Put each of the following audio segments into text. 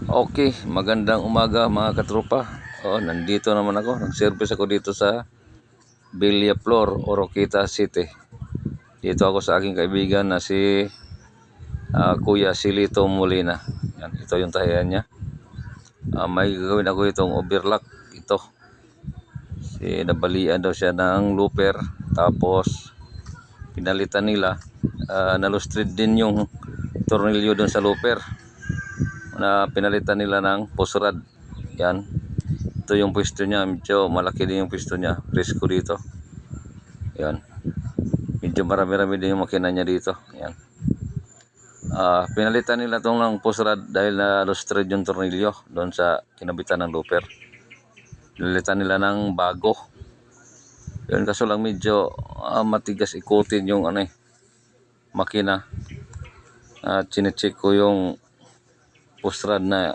Okay, magandang umaga mga katropa. Oh, nandito naman ako. Nag-service ako dito sa Villaflor, Oroquita City. Dito ako sa aking kaibigan na si ah, Kuya Silito Molina. Yan, ito yung tahayan niya. Ah, may gagawin ako itong overlock ito. Si nabalian daw siya ng looper tapos pinalitan nila uh, nalustrid din yung tornilyo doon sa looper na pinalitan nila ng pusrad. Yan. Ito yung pwesto niya. Medyo malaki din yung pwesto niya. Presko dito. Yan. Medyo marami-rami din yung makina niya dito. Yan. Ah, pinalitan nila tong ng pusrad dahil na lustrad yung tornilyo doon sa kinabitan ng looper. Pinalitan nila ng bago. Yun kaso lang medyo ah, matigas ikutin yung ano eh, makina. At chinecheck ko yung pustrad na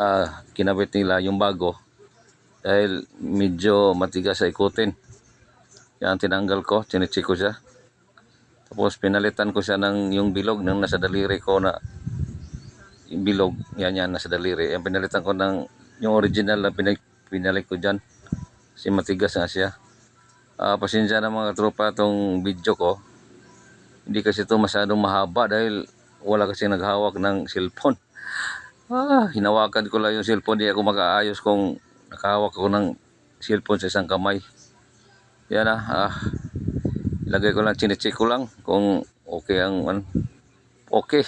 ah, kinabit nila yung bago dahil medyo matigas sa ikutin. Yan tinanggal ko, chinecheck ko siya. Tapos pinalitan ko siya ng yung bilog ng nasa daliri ko na yung bilog, yan yan nasa daliri. Yan pinalitan ko ng yung original na pinag, pinalik ko dyan. Kasi matigas nga siya. Ah, pasensya na mga tropa tong video ko. Hindi kasi ito masyadong mahaba dahil wala kasi naghawak ng cellphone. Ah, hinawakan ko lang yung cellphone. Di ako makaayos kung nakahawak ako ng cellphone sa isang kamay. Yan ah. ah ilagay ko lang, chinecheck ko lang kung okay ang ano. Okay.